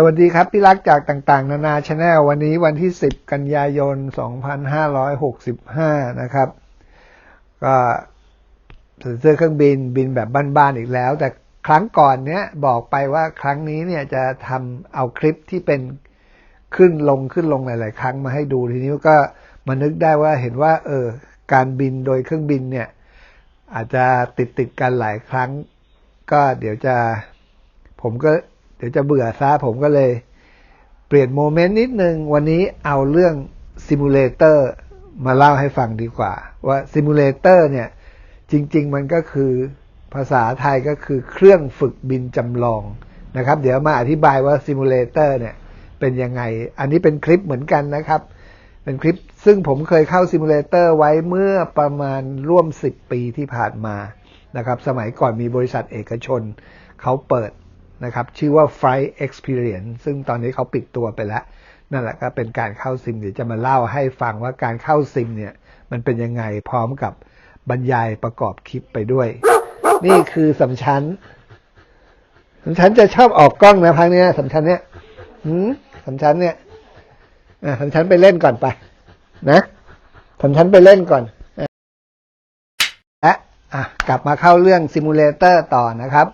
สวัสดีครับ พี่รักจากต่างๆ นานาชาแนลวันนี้วันที่ 10 กันยายน 2565 นะครับ ก็ใส่เสื้อเครื่องบินบินแบบบ้านๆอีกแล้ว แต่ครั้งก่อนเนี้ยบอกไปว่าครั้งนี้เนี่ยจะทำเอาคลิปที่เป็นขึ้นลงขึ้นลงหลาย ๆ ครั้งมาให้ดูทีนี้ก็มานึกได้ว่าเห็นว่า เออ การบินโดยเครื่องบินเนี่ย อาจจะติดติดกันหลายครั้ง ก็เดี๋ยวจะผมก็ เดี๋ยวจะเบื่อซะผมก็เลย เปลี่ยนโมเมนต์นิดนึง วันนี้เอาเรื่องซิมูเลเตอร์มาเล่าให้ฟังดีกว่า ว่าซิมูเลเตอร์เนี่ย จริง ๆ มันก็คือภาษาไทยก็คือเครื่องฝึกบินจำลองนะครับ เดี๋ยวมาอธิบายว่าซิมูเลเตอร์เนี่ยเป็นยังไง อันนี้เป็นคลิปเหมือนกันนะครับ เป็นคลิปซึ่งผมเคยเข้าซิมูเลเตอร์ไว้เมื่อประมาณร่วม 10 ปีที่ผ่านมานะครับ สมัยก่อนมีบริษัทเอกชน เขาเปิด นะครับ ชื่อว่า Flight Experience ซึ่งตอนนี้เขาปิดตัวไปแล้ว นั่นแหละก็เป็นการเข้าซิม เดี๋ยวจะมาเล่าให้ฟังว่าการเข้าซิมเนี่ย มันเป็นยังไงพร้อมกับบรรยายประกอบคลิปไปด้วย นี่คือสำชันสำชันจะชอบออกกล้องนะพังเนี้ยสำชันเนี้ยหืมสำชันเนี่ยอะสำชันไปเล่นก่อนไป นะสำชันไปเล่นก่อนและอะกลับมาเข้าเรื่องซิมูเลเตอร์ต่อนะครับ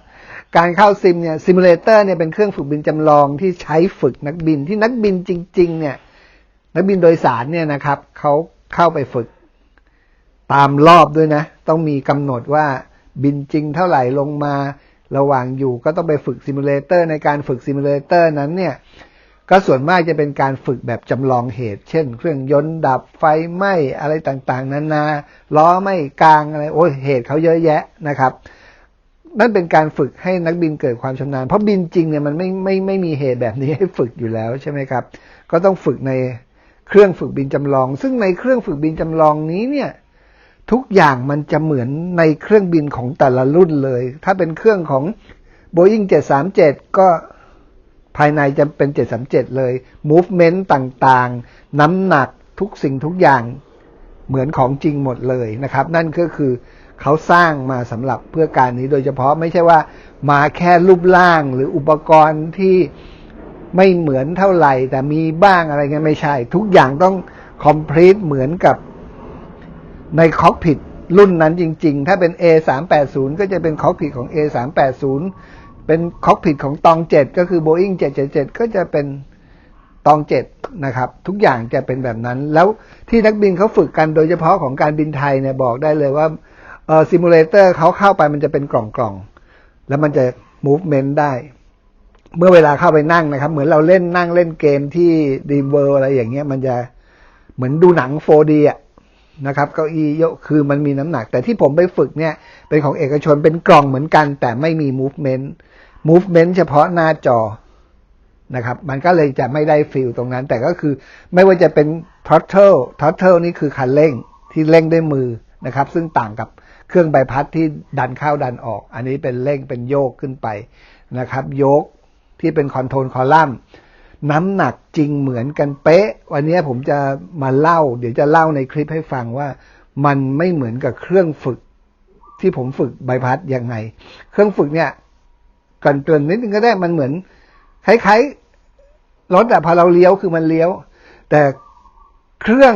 การเข้าซิมเนี่ยซิมูเลเตอร์เนี่ยเป็นเครื่องฝึกบินจำลองที่ใช้ฝึกนักบินที่นักบินจริง ๆ เนี่ยนักบินโดยสารเนี่ยนะครับเขาเข้าไปฝึกตามรอบด้วยนะ ต้องมีกำหนดว่าบินจริงเท่าไหร่ลงมาระหว่างอยู่ก็ต้องไปฝึกซิมูเลเตอร์ในการฝึกซิมูเลเตอร์นั้นเนี่ยก็ส่วนมากจะเป็นการฝึกแบบจำลองเหตุ เช่น เครื่องยนต์ดับไฟไหม้อะไรต่างๆ นานาล้อไม่กลางอะไรโอ้ยเหตุเขาเยอะแยะนะครับ นั่นเป็นการฝึกให้นักบินเกิดความชำนาญ เพราะบินจริงเนี่ยมันไม่ไม่ไม่มีเหตุแบบนี้ให้ฝึกอยู่แล้วใช่ไหมครับ ก็ต้องฝึกในเครื่องฝึกบินจำลอง ซึ่งในเครื่องฝึกบินจำลองนี้เนี่ยทุกอย่างมันจะเหมือนในเครื่องบินของแต่ละรุ่นเลย ถ้าเป็นเครื่องของ Boeing 737 ก็ภายในจะเป็น 737 เลย movement ต่างๆ น้ำหนักทุกสิ่งทุกอย่างเหมือนของจริงหมดเลยนะครับ นั่นก็คือ เขาสร้างมาสำหรับเพื่อการนี้โดยเฉพาะไม่ใช่ว่ามาแค่รูปร่างหรืออุปกรณ์ที่ไม่เหมือนเท่าไหร่ แต่มีบ้างอะไรเงี้ยไม่ใช่ ทุกอย่างต้อง complete เหมือนกับในคอกพิทรุ่นนั้นจริง ๆ ถ้าเป็น A 3 8 0 ก็จะเป็นคอกพิทของ A 3 8 0 เป็นคอกพิทของตอง7ก็คือ Boeing 777 ก็จะเป็นตอง7นะครับ ทุกอย่างจะเป็นแบบนั้น แล้วที่นักบินเขาฝึกกันโดยเฉพาะของการบินไทยเนี่ยบอกได้เลยว่า เออซิมูเลเตอร์เขาเข้าไปมันจะเป็นกล่องๆแล้วมันจะ movement ได้ เมื่อเวลาเข้าไปนั่งนะครับ เหมือนเราเล่นนั่งเล่นเกมที่ Dream World อะไรอย่างเงี้ย มันจะเหมือนดูหนัง 4D อะนะครับเก้าอี้เยอะคือมันมีน้ำหนัก แต่ที่ผมไปฝึกเนี่ย เป็นของเอกชนเป็นกล่องเหมือนกัน แต่ไม่มี movement movement เฉพาะหน้าจอนะครับ มันก็เลยจะไม่ได้ฟิลตรงนั้น แต่ก็คือไม่ว่าจะเป็น throttle throttle นี่คือคันเร่งที่เร่งด้วยมือนะครับ ซึ่งต่างกับ เครื่องใบพัดที่ดันเข้าดันออก อันนี้เป็นเร่งเป็นโยกขึ้นไปนะครับ โยกที่เป็นคอนโทรลคอลัมน์น้ำหนักจริงเหมือนกันเป๊ะ วันนี้ผมจะมาเล่า เดี๋ยวจะเล่าในคลิปให้ฟังว่า มันไม่เหมือนกับเครื่องฝึกที่ผมฝึกใบพัดยังไง เครื่องฝึกเนี่ยกันเตือนนิดนึงก็ได้มันเหมือนคล้ายๆรถอะพอเราเลี้ยวคือมันเลี้ยว แต่เครื่อง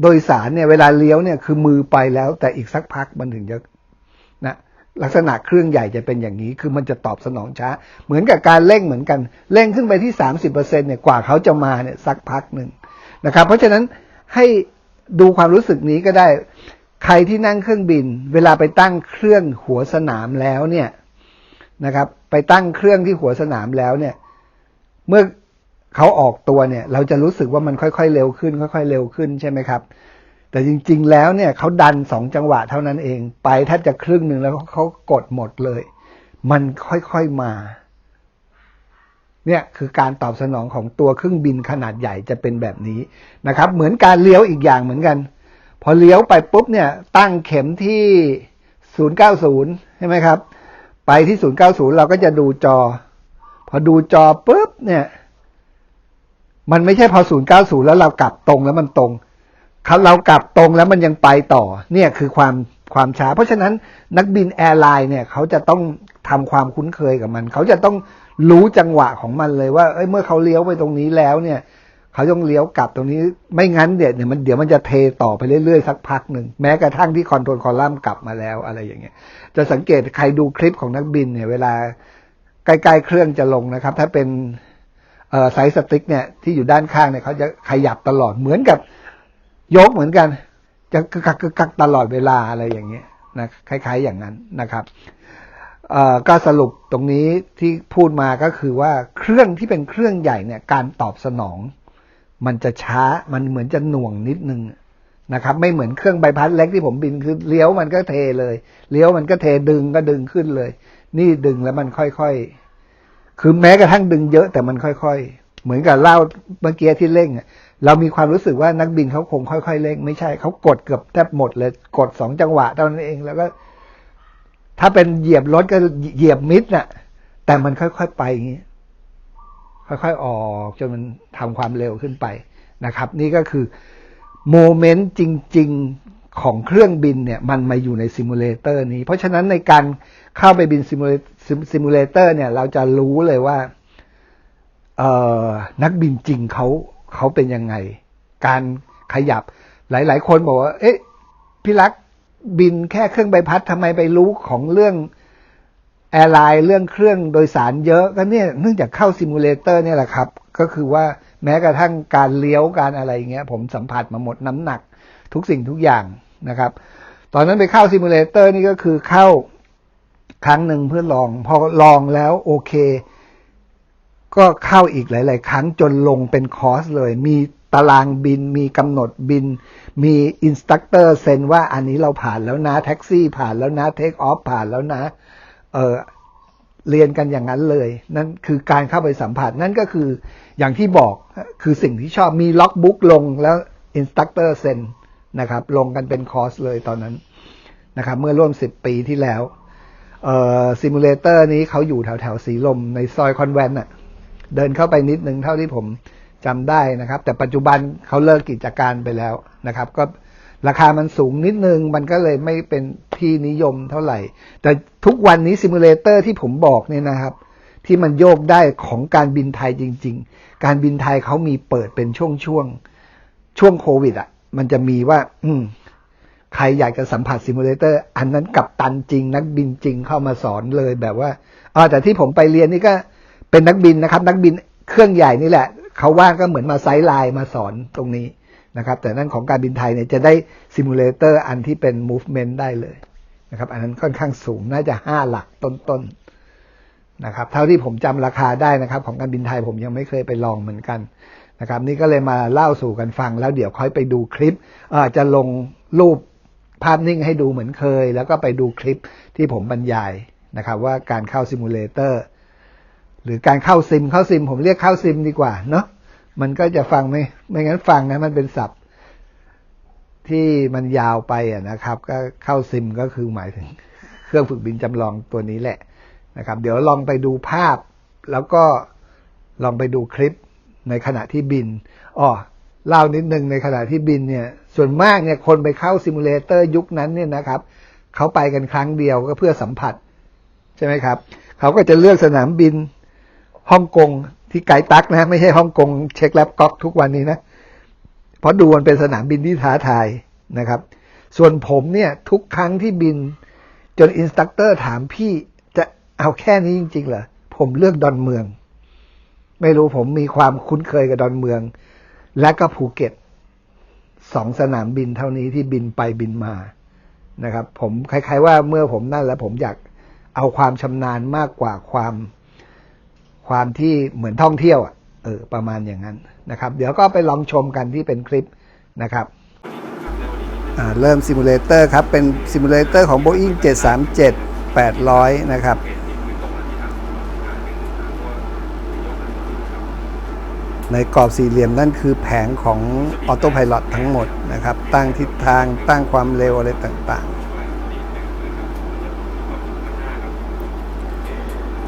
โดยสารเนี่ยเวลาเลี้ยวเนี่ยคือมือไปแล้ว แต่อีกสักพักมันถึงจะนะลักษณะเครื่องใหญ่จะเป็นอย่างนี้ คือมันจะตอบสนองช้า เหมือนกับการเร่งเหมือนกัน เร่งขึ้นไปที่สามสิบเปอร์เซ็นเนี่ยกว่าเขาจะมาเนี่ยสักพักหนึ่งนะครับ เพราะฉะนั้นให้ดูความรู้สึกนี้ก็ได้ ใครที่นั่งเครื่องบิน เวลาไปตั้งเครื่องหัวสนามแล้วเนี่ยนะครับ ไปตั้งเครื่องที่หัวสนามแล้วเนี่ย เมื่อ เขาออกตัวเนี่ย เราจะรู้สึกว่ามันค่อยๆเร็วขึ้น ค่อย ๆ เร็วขึ้นใช่ไหมครับ แต่จริง ๆ แล้วเนี่ยเขาดันสองจังหวะเท่านั้นเอง ไปถ้าจะครึ่งหนึ่งแล้วเขากดหมดเลย มันค่อยๆมา เนี่ยคือการตอบสนองของตัวเครื่องบินขนาดใหญ่จะเป็นแบบนี้นะครับ เหมือนการเลี้ยวอีกอย่างเหมือนกัน พอเลี้ยวไปปุ๊บเนี่ย ตั้งเข็มที่ 090 ใช่ไหมครับ ไปที่ 090 เราก็จะดูจอ พอดูจอปุ๊บเนี่ย มันไม่ใช่พอ090แล้วเรากลับตรงแล้วมันตรงเรากลับตรงแล้วมันยังไปต่อ เนี่ยคือความความช้า เพราะฉะนั้นนักบินแอร์ไลน์เนี่ยเขาจะต้องทำความคุ้นเคยกับมัน เขาจะต้องรู้จังหวะของมันเลยว่าเอ้ยเมื่อเขาเลี้ยวไปตรงนี้แล้วเนี่ยเขาต้องเลี้ยวกลับตรงนี้ ไม่งั้นเดี๋ยวเนี่ยมันเดี๋ยวมันจะเทต่อไปเรื่อยๆสักพักหนึ่งแม้กระทั่งที่คอนโทรลคอลัมน์กลับมาแล้วอะไรอย่างเงี้ย จะสังเกตใครดูคลิปของนักบินเนี่ยเวลาใกล้ๆเครื่องจะลงนะครับ ถ้าเป็น ไซส์สติ๊กเนี่ยที่อยู่ด้านข้างเนี่ยเขาจะขยับตลอดเหมือนกับยกเหมือนกัน จะกึกกักกึกกักตลอดเวลาอะไรอย่างเงี้ยนะคล้าย ๆอย่างนั้นนะครับก็สรุปตรงนี้ที่พูดมาก็คือว่าเครื่องที่เป็นเครื่องใหญ่เนี่ยการตอบสนอง มันจะช้ามันเหมือนจะหน่วงนิดนึงนะครับ ไม่เหมือนเครื่องใบพัดเล็กที่ผมบินคือเลี้ยวมันก็เทเลย เลี้ยวมันก็เทดึงก็ดึงขึ้นเลย นี่ดึงแล้วมันค่อยๆ คือแม้กระทั่งดึงเยอะแต่มันค่อยๆ เหมือนกับเล่าเมื่อกี้ที่เร่งอะเรามีความรู้สึกว่านักบินเขาคงค่อยๆเร่ง ไม่ใช่เขากดเกือบแทบหมดเลย กดสองจังหวะเท่านั้นเองแล้วก็ ถ้าเป็นเหยียบรถก็เหยียบมิดน่ะ แต่มันค่อยๆไปอย่างนี้ค่อยๆออกจนมันทำความเร็วขึ้นไปนะครับ นี่ก็คือโมเมนต์จริง ๆของเครื่องบินเนี่ย มันมาอยู่ในซิมูเลเตอร์นี้ เพราะฉะนั้นในการเข้าไปบินซิมูเล ซิมูเลเตอร์เนี่ย เราจะรู้เลยว่า เออนักบินจริงเขาเขาเป็นยังไง การขยับ หลาย ๆ คนบอกว่า เอ๊ะพี่รักบินแค่เครื่องใบพัดทำไมไปรู้ของเรื่องแอร์ไลน์เรื่องเครื่องโดยสารเยอะก็เนี่ยเนื่องจากเข้าซิมูเลเตอร์เนี่ยแหละครับ ก็คือว่าแม้กระทั่งการเลี้ยวการอะไรอย่างเงี้ย ผมสัมผัสมาหมดน้ำหนัก ทุกสิ่งทุกอย่างนะครับ ตอนนั้นไปเข้าซิมูเลเตอร์นี่ก็คือเข้า ครั้งหนึ่งเพื่อลอง พอลองแล้วโอเค ก็เข้าอีกหลาย ๆ ครั้งจนลงเป็นคอร์สเลย มีตารางบิน มีกำหนดบิน มีอินสตัคเตอร์เซ็นว่าอันนี้เราผ่านแล้วนะ แท็กซี่ผ่านแล้วนะเทคออฟผ่านแล้วนะ เออเรียนกันอย่างนั้นเลย นั่นคือการเข้าไปสัมผัสนั่นก็คืออย่างที่บอกคือสิ่งที่ชอบมีล็อกบุ๊กลงแล้วอินสตัคเตอร์เซ็นนะครับ ลงกันเป็นคอร์สเลยตอนนั้นนะครับ เมื่อร่วมสิบปีที่แล้ว เอ่อซิมูเลเตอร์นี้เขาอยู่แถวแถวสีลมในซอยคอนแวนต์น่ะ เดินเข้าไปนิดนึงเท่าที่ผมจำได้นะครับ แต่ปัจจุบันเขาเลิกกิจการไปแล้วนะครับ ก็ราคามันสูงนิดนึง มันก็เลยไม่เป็นที่นิยมเท่าไหร่ แต่ทุกวันนี้ซิมูเลเตอร์ที่ผมบอกเนี่ยนะครับ ที่มันโยกได้ของการบินไทยจริง ๆ การบินไทยเขามีเปิดเป็นช่วงช่วงๆช่วงโควิดอะ มันจะมีว่า อืม ใครอยากจะสัมผัสซิมูเลเตอร์อันนั้นกับตันจริง นักบินจริงเข้ามาสอนเลยแบบว่าเออแต่ที่ผมไปเรียนนี่ก็เป็นนักบินนะครับ นักบินเครื่องใหญ่นี่แหละเขาว่างก็เหมือนมาไซด์ไลน์มาสอนตรงนี้นะครับ แต่นั่นของการบินไทยเนี่ยจะได้ซิมูเลเตอร์อันที่เป็น movement ได้เลยนะครับ อันนั้นค่อนข้างสูงน่าจะห้าหลักต้นๆนะครับ เท่าที่ผมจำราคาได้นะครับ ของการบินไทยผมยังไม่เคยไปลองเหมือนกันนะครับ นี่ก็เลยมาเล่าสู่กันฟังแล้วเดี๋ยวค่อยไปดูคลิปเออจะลงรูป ภาพนิ่งให้ดูเหมือนเคย แล้วก็ไปดูคลิปที่ผมบรรยายนะครับ ว่าการเข้าซิมูเลเตอร์หรือการเข้าซิมเข้าซิม ผมเรียกเข้าซิมดีกว่าเนาะมันก็จะฟังไม่ไม่งั้นฟังนะมันเป็นศัพท์ ที่มันยาวไปอะนะครับ ก็เข้าซิมก็คือหมายถึง เครื่องฝึกบินจำลองตัวนี้แหละนะครับ เดี๋ยวลองไปดูภาพ แล้วก็ลองไปดูคลิปในขณะที่บินอ๋อ เล่านิดนึงในขณะที่บินเนี่ย ส่วนมากเนี่ยคนไปเข้าซิมูเลเตอร์ยุคนั้นเนี่ยนะครับเขาไปกันครั้งเดียวก็เพื่อสัมผัส ใช่ไหมครับ เขาก็จะเลือกสนามบินฮ่องกงที่ไกตักนะ ไม่ใช่ฮ่องกงเช็คแลบก๊อกทุกวันนี้นะ เพราะดูมันเป็นสนามบินที่ท้าทายนะครับ ส่วนผมเนี่ย ทุกครั้งที่บิน จนอินสตัคเตอร์ถามพี่จะเอาแค่นี้จริงๆเหรอผมเลือกดอนเมือง ไม่รู้ผมมีความคุ้นเคยกับดอนเมือง และก็ภูเก็ตสองสนามบินเท่านี้ที่บินไปบินมานะครับ ผมคล้าย ๆ ว่าเมื่อผมนั่นแล้วผมอยากเอาความชำนาญมากกว่าความความที่เหมือนท่องเที่ยวอะเออประมาณอย่างนั้นนะครับ เดี๋ยวก็ไปลองชมกันที่เป็นคลิปนะครับเริ่มซิมูเลเตอร์ครับ เป็นซิมูเลเตอร์ของ Boeing 737 800 นะครับ ในกรอบสี่เหลี่ยมนั่นคือแผงของออโต้พ l o t ทั้งหมดนะครับ ตั้งทิศทางตั้งความเร็วอะไรต่างๆ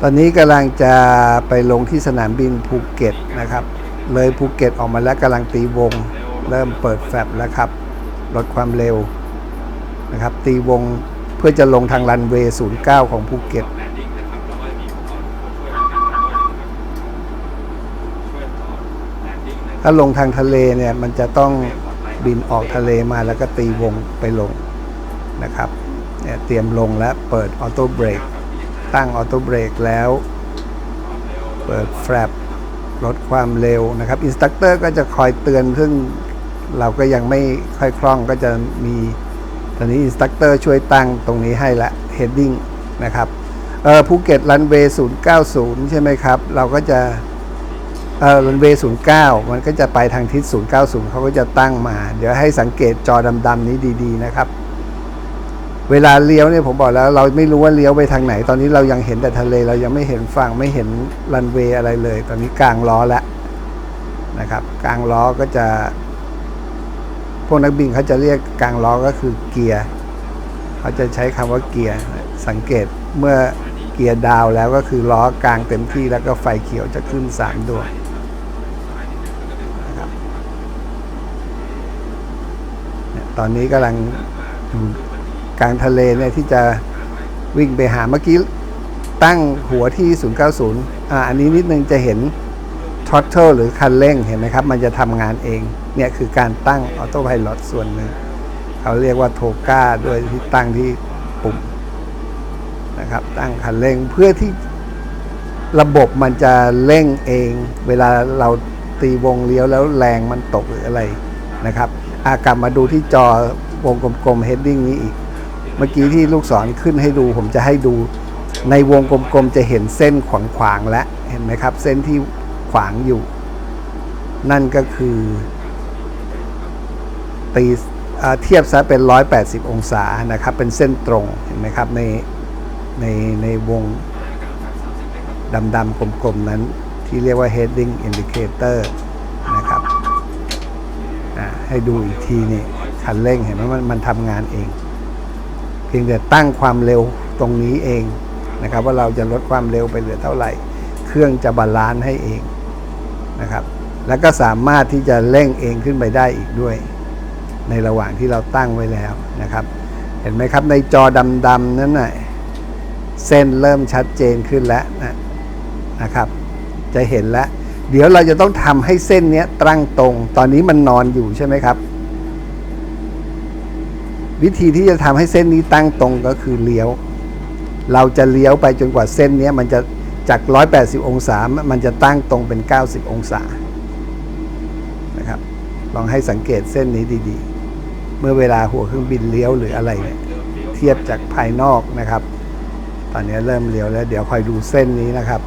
ตอนนี้กำลังจะไปลงที่สนามบินภูเก็ตนะครับ เลยภูเก็ตออกมาแล้วกำลังตีวง เริ่มเปิดแฟลปแล้วครับ ลดความเร็วนะครับ ตีวงเพื่อจะลงทางรันเวย์09 ของภูเก็ต ถ้าลงทางทะเลเนี่ยมันจะต้องบินออกทะเลมาแล้วก็ตีวงไปลงนะครับเนี่ยเตรียมลงแล้วเปิดออโต้เบรกตั้งออโต้เบรกแล้ว เปิดแฟลปลดความเร็วนะครับอินสตัคเตอร์ก็จะคอยเตือนซึ่งเราก็ยังไม่ค่อยคล่องก็จะมีตอนนี้อินสตัคเตอร์ช่วยตั้งตรงนี้ให้ละ heading นะครับเออภูเก็ตรันเวย์090 ใช่ไหมครับ เราก็จะ เออรันเวย์09มันก็จะไปทางทิศ090เก้าศูนย์เขาก็จะตั้งมา เดี๋ยวให้สังเกตจอดำๆนี้ดีๆนะครับ เวลาเลี้ยวเนี่ยผมบอกแล้ว เราไม่รู้ว่าเลี้ยวไปทางไหน ตอนนี้เรายังเห็นแต่ทะเลเรายังไม่เห็นฝั่งไม่เห็นรันเวย์อะไรเลย ตอนนี้กลางล้อแล้วนะครับ กลางล้อก็จะ พวกนักบินเขาจะเรียกกลางล้อก็คือเกียร์เขาจะใช้คำว่าเกียร์สังเกตเมื่อเกียร์ดาวแล้วก็คือล้อกลางเต็มที่แล้วก็ไฟเขียวจะขึ้นสามดวงนะครับเนี่ย ตอนนี้กำลังอยู่กลางทะเลเนี่ยที่จะวิ่งไปหาเมื่อกี้ตั้งหัวที่ 090 อ่า อันนี้นิดนึงจะเห็นทอ t เทิลหรือคันเร่งเห็นไหมครับ มันจะทำงานเอง เนี่ยคือการตั้งออโต้ไพลอตส่วนหนึ่ง เขาเรียกว่าโทก้าด้วยที่ตั้งที่ปุ่มนะครับ ตั้งคันเร่งเพื่อที่ระบบมันจะเร่งเอง เวลาเราตีวงเลี้ยวแล้วแรงมันตกหรืออะไรนะครับ อากลับมาดูที่จอวงกลมๆ heading นี้อีก เมื่อกี้ที่ลูกศรขึ้นให้ดูผมจะให้ดู ในวงกลมๆ จะเห็นเส้นขวางๆ แล้วเห็นไหมครับ เส้นที่ขวางอยู่ นั่นก็คือตีอ่าเทียบซะเป็น 180 องศานะครับ เป็นเส้นตรงเห็นไหมครับในในในวงดำๆกลมๆ นั้นที่เรียกว่า heading indicator อ่าให้ดูอีกทีนี่คันเร่งเห็นไหมมันมันทำงานเอง เพียงแต่ตั้งความเร็วตรงนี้เองนะครับ ว่าเราจะลดความเร็วไปเหลือเท่าไหร่ เครื่องจะบาลานซ์ให้เองนะครับ แล้วก็สามารถที่จะเร่งเองขึ้นไปได้อีกด้วย ในระหว่างที่เราตั้งไว้แล้วนะครับ เห็นไหมครับในจอดำๆนั้นน่ะเส้นเริ่มชัดเจนขึ้นแล้วนะนะครับ จะเห็นแล้ว เดี๋ยวเราจะต้องทำให้เส้นเนี้ยตั้งตรง ตอนนี้มันนอนอยู่ใช่ไหมครับ วิธีที่จะทำให้เส้นนี้ตั้งตรงก็คือเลี้ยว เราจะเลี้ยวไปจนกว่าเส้นเนี้ยมันจะจาก 180 องศา มันจะตั้งตรงเป็น 90 องศา นะครับ ลองให้สังเกตเส้นนี้ดีๆ เมื่อเวลาหัวเครื่องบินเลี้ยวหรืออะไรเนี่ยเทียบจากภายนอกนะครับ ตอนนี้เริ่มเลี้ยวแล้ว เดี๋ยวคอยดูเส้นนี้นะครับ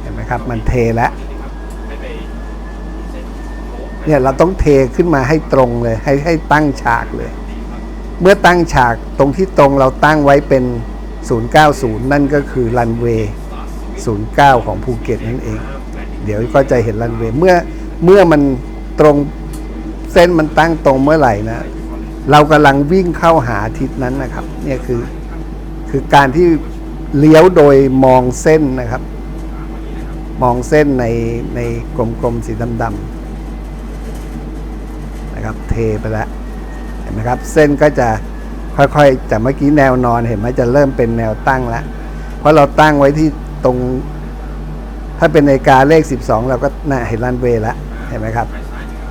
เห็ นไหมครับ มันเทแล้วเนี่ยเราต้องเทขึ้นมาให้ตรงเลย ให้ให้ตั้งฉากเลย เมื่อตั้งฉากตรงที่ตรงเราตั้งไว้เป็น 090 นั่นก็คือรันเวย์09 ของภูเก็ตนั่นเอง เดี๋ยวก็จะเห็นรันเวย์เมื่อเมื่อมันตรงเส้นมันตั้งตรงเมื่อไหร่นะ เรากำลังวิ่งเข้าหาทิศนั้นนะครับ เนี่ยคือคือการที่เลี้ยวโดยมองเส้นนะครับ มองเส้นในในกลมๆสีดำๆนะครับ เทไปแล้วเห็นไหมครับ เส้นก็จะค่อยๆจากเมื่อกี้แนวนอนเห็นไหมจะเริ่มเป็นแนวตั้งแล้ว เพราะเราตั้งไว้ที่ตรง ถ้าเป็นนาฬิกาเลข 12 เราก็น่าเห็นรันเวย์แล้วเห็นไหมครับ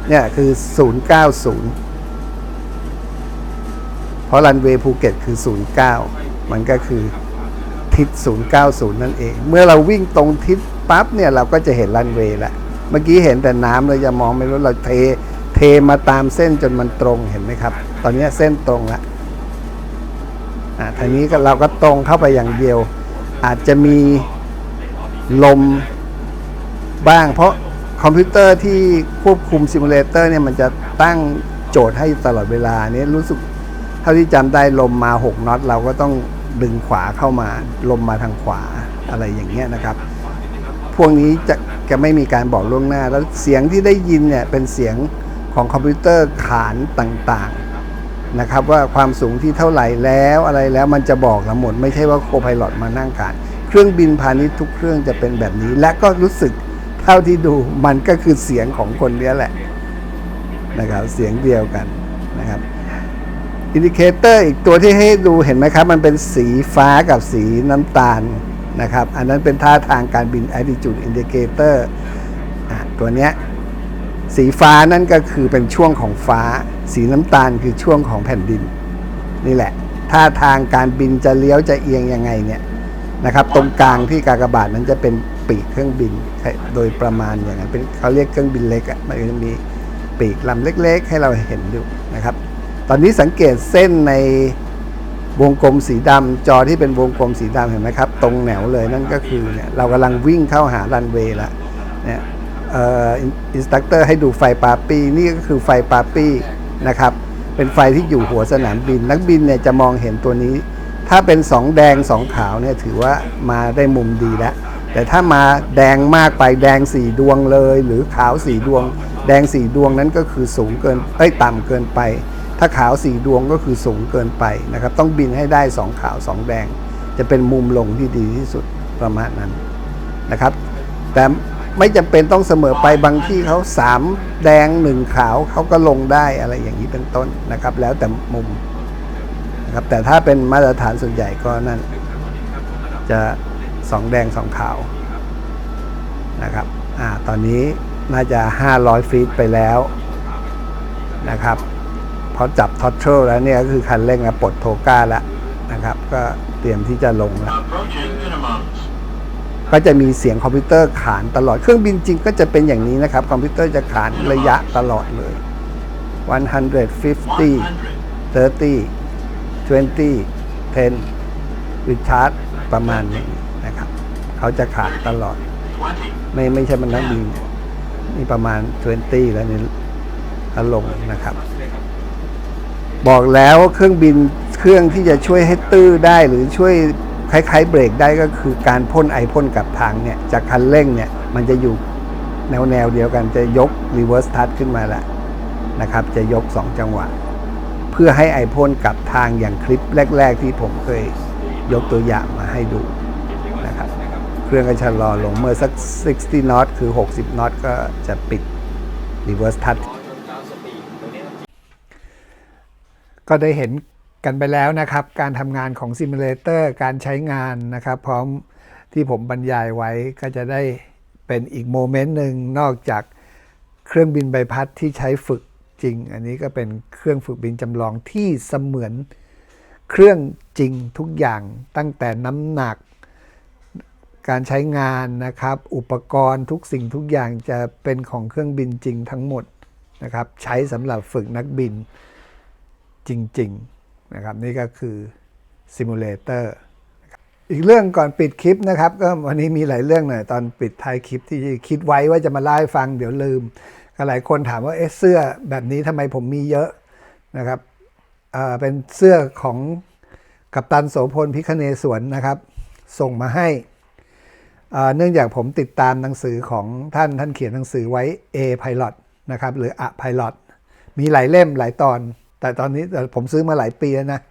เนี่ยคือ 090 เพราะรันเวย์ภูเก็ตคือ 09 มันก็คือทิศ 090 นั่นเอง เมื่อเราวิ่งตรงทิศ ปั๊บเนี่ยเราก็จะเห็นรันเวย์ล้วเมื่อกี้เห็นแต่น้ำเราจะมองไม่รู้เราเทเทมาตามเส้นจนมันตรงเห็นไหมครับ ตอนนี้เส้นตรงแล้วอ่าทีนี้ก็เราก็ตรงเข้าไปอย่างเดียว อาจจะมีลมบ้าง เพราะคอมพิวเตอร์ที่ควบคุมซิมูเลเตอร์เนี่ยมันจะตั้งโจทย์ให้ตลอดเวลาเนี่ยรู้สึกเท่าที่จำได้ลมมา 6น็อตเราก็ต้องดึงขวาเข้ามาลมมาทางขวาอะไรอย่างเงี้ยนะครับ วกนี้จะจะไม่มีการบอกล่วงหน้า แล้วเสียงที่ได้ยินเนี่ยเป็นเสียงของคอมพิวเตอร์ขานต่างๆนะครับว่าความสูงที่เท่าไหร่แล้วอะไรแล้วมันจะบอกทั้งหมด ไม่ใช่ว่าโคไพลอตมานั่งขาน เครื่องบินพาณิชย์ทุกเครื่องจะเป็นแบบนี้ และก็รู้สึกเท่าที่ดูมันก็คือเสียงของคนเนี้ยแหละนะครับเสียงเดียวกันนะครับอินดิเคเตอร์อีกตัวที่ให้ดูเห็นไหมครับ มันเป็นสีฟ้ากับสีน้ำตาล นะครับ อันนั้นเป็นท่าทางการบิน attitude indicator อะตัวเนี้ยสีฟ้านั่นก็คือเป็นช่วงของฟ้า สีน้ำตาลคือช่วงของแผ่นดิน นี่แหละ ท่าทางการบินจะเลี้ยวจะเอียงยังไงเนี่ยนะครับ ตรงกลางที่กากบาทนั้นจะเป็นปีกเครื่องบินโดยประมาณอย่างนั้นเป็นเขาเรียกเครื่องบินเล็กอะ่ะมันจะมีปีกลำเล็ก ๆ ให้เราเห็นอยู่นะครับ ตอนนี้สังเกตเส้นใน วงกลมสีดำจอที่เป็นวงกลมสีดำเห็นไหมครับ ตรงแนวเลยนั่นก็คือเนี่ยเรากำลังวิ่งเข้าหารันเวย์ล้วเนี่ยเอ่ออินสตัคเตอร์ให้ดูไฟปาร์ปี้นี่ก็คือไฟปาร์ปี้นะครับเป็นไฟที่อยู่หัวสนามบิน นักบินเนี่ยจะมองเห็นตัวนี้ ถ้าเป็นสองแดงสองขาวเนี่ยถือว่ามาได้มุมดีแล้วแต่ถ้ามาแดงมากไปแดงสี่ดวงเลย หรือขาวสี่ดวง แดงสี่ดวงนั้นก็คือสูงเกินเอ้ยต่ำเกินไป ถ้าขาวสี่ดวงก็คือสูงเกินไปนะครับ ต้องบินให้ได้สองขาวสองแดง จะเป็นมุมลงที่ดีที่สุดประมาณนั้นนะครับ แต่ไม่จำเป็นต้องเสมอไปบางที่เขาสามแดงหนึ่งขาวเขาก็ลงได้อะไรอย่างนี้เป็นต้นนะครับ แล้วแต่มุมนะครับแต่ถ้าเป็นมาตรฐานส่วนใหญ่ก็นั่น จะสองแดงสองขาวนะครับอ่าตอนนี้น่าจะ 500 ฟีตไปแล้วนะครับ พอจับทอ t เท l แล้วเนี่ยก็คือคันเร่งแล้วปลดโทก้าแล้วนะครับ ก็เตรียมที่จะลงแล้วก็จะมีเสียงคอมพิวเตอร์ขานตลอด เครื่องบินจริงก็จะเป็นอย่างนี้นะครับ คอมพิวเตอร์จะขานระยะตลอดเลย 150 30 20 10วิชาร์จประมาณนี้นะครับ เขาจะขานตลอด ไม่ไม่ใช่มันนักบินนี่ประมาณ 20 แล้วนี่ลงนะครับ บอกแล้วเครื่องบินเครื่องที่จะช่วยให้ตื้อได้หรือช่วยคล้ายๆเบรกได้ก็คือการพ่นไอพ่นกับทางเนี่ยจากคันเร่งเนี่ยมันจะอยู่แนวแนวๆเดียวกันจะยกรีเวิร์สทัชขึ้นมาแล้วนะครับจะยก 2 จังหวะ เพื่อให้ไอพ่นกับทางอย่างคลิปแรก ๆ ที่ผมเคยยกตัวอย่างมาให้ดูนะครับเครื่องก็ชะลอลงเมื่อสัก 60น็อตคือ 60น็อตก็จะปิด reverse touch ก็ได้เห็นกันไปแล้วนะครับ การทำงานของซิมูเลเตอร์การใช้งานนะครับ พร้อมที่ผมบรรยายไว้ก็จะได้เป็นอีกโมเมนต์หนึ่งนอกจากเครื่องบินใบพัดที่ใช้ฝึกจริง อันนี้ก็เป็นเครื่องฝึกบินจำลองที่เสมือนเครื่องจริงทุกอย่างตั้งแต่น้ำหนัก การใช้งานนะครับ อุปกรณ์ทุกสิ่งทุกอย่างจะเป็นของเครื่องบินจริงทั้งหมดนะครับ ใช้สำหรับฝึกนักบิน จริง ๆ นะครับ นี่ก็คือซิมูเลเตอร์อีกเรื่องก่อนปิดคลิปนะครับก็วันนี้มีหลายเรื่องหน่อยตอนปิดท้ายคลิปที่คิดไว้ว่าจะมาเล่าให้ฟังเดี๋ยวลืมก็หลายคนถามว่าเอ๊ะเสื้อแบบนี้ทำไมผมมีเยอะนะครับเเป็นเสื้อของกัปตันโสพลพิคเนศวรนะครับ ส่งมาให้เอ่อเนื่องจากผมติดตามหนังสือของท่านท่านเขียนหนังสือไว้ A Pilot นะครับหรือ A Pilot มีหลายเล่มหลายตอน แต่ตอนนี้ผมซื้อมาหลายปีแล้วนะ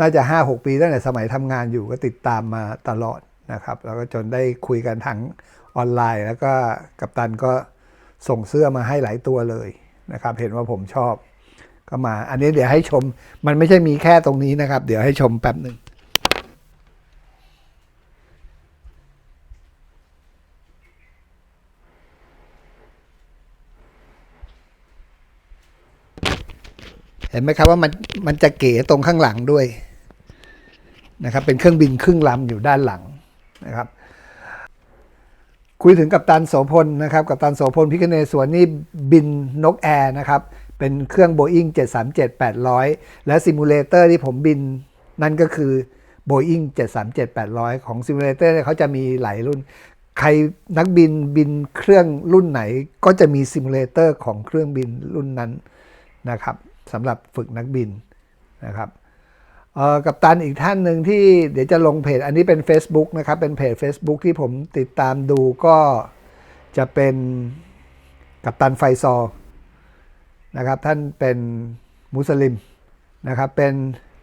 น่าจะ 5-6 ปีตั้งแต่สมัยทำงานอยู่ก็ติดตามมาตลอดนะครับ แล้วก็จนได้คุยกันทางออนไลน์ แล้วก็กัปตันก็ส่งเสื้อมาให้หลายตัวเลยนะครับ เห็นว่าผมชอบก็มา อันนี้เดี๋ยวให้ชม มันไม่ใช่มีแค่ตรงนี้นะครับ เดี๋ยวให้ชมแป๊บหนึ่ง เห็นไหมครับว่ามันมันจะเก๋ตรงข้างหลังด้วยนะครับ เป็นเครื่องบินครึ่งลำอยู่ด้านหลังนะครับ คุยถึงกัปตันโสพลนะครับ กัปตันโสพลพิคเนศวรนี่บินนกแอร์นะครับ เป็นเครื่อง Boeing 737-800 และซิมูเลเตอร์ที่ผมบินนั่นก็คือ Boeing 737-800 ของซิมูเลเตอร์เนี่ยเขาจะมีหลายรุ่น ใครนักบินบินเครื่องรุ่นไหน ก็จะมีซิมูเลเตอร์ของเครื่องบินรุ่นนั้นนะครับ สำหรับฝึกนักบินนะครับกับตันอีกท่านหนึ่งที่เดี๋ยวจะลงเพจอันนี้เป็น Facebook นะครับ เป็นเพจ Facebook ที่ผมติดตามดูก็จะเป็นกัปตันไฟซอร์นะครับ ท่านเป็นมุสลิมนะครับ เป็น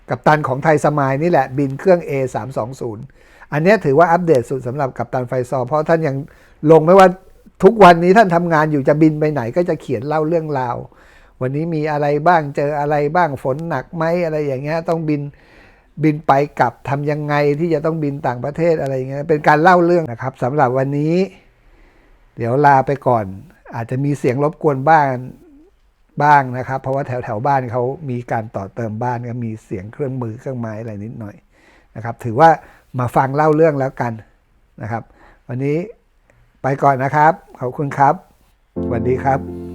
กัปตันของไทยสมายนี่แหละบินเครื่อง A320 อันนี้ถือว่าอัปเดตสุดสำหรับกัปตันไฟซอร์เพราะท่านยังลงไม่ว่าทุกวันนี้ท่านทำงานอยู่จะบินไปไหนก็จะเขียนเล่าเรื่องราว วันนี้มีอะไรบ้างเจออะไรบ้างฝนหนักไหมอะไรอย่างเงี้ยต้องบินบินไปกลับทำยังไงที่จะต้องบินต่างประเทศอะไรอย่างเงี้ยเป็นการเล่าเรื่องนะครับสำหรับวันนี้ เดี๋ยวลาไปก่อน อาจจะมีเสียงรบกวนบ้างบ้างนะครับ เพราะว่าแถวแถวบ้านเขามีการต่อเติมบ้านก็มีเสียงเครื่องมือเครื่องไม้อะไรนิดหน่อยนะครับ ถือว่ามาฟังเล่าเรื่องแล้วกันนะครับ วันนี้ไปก่อนนะครับ ขอบคุณครับสวัสดีครับ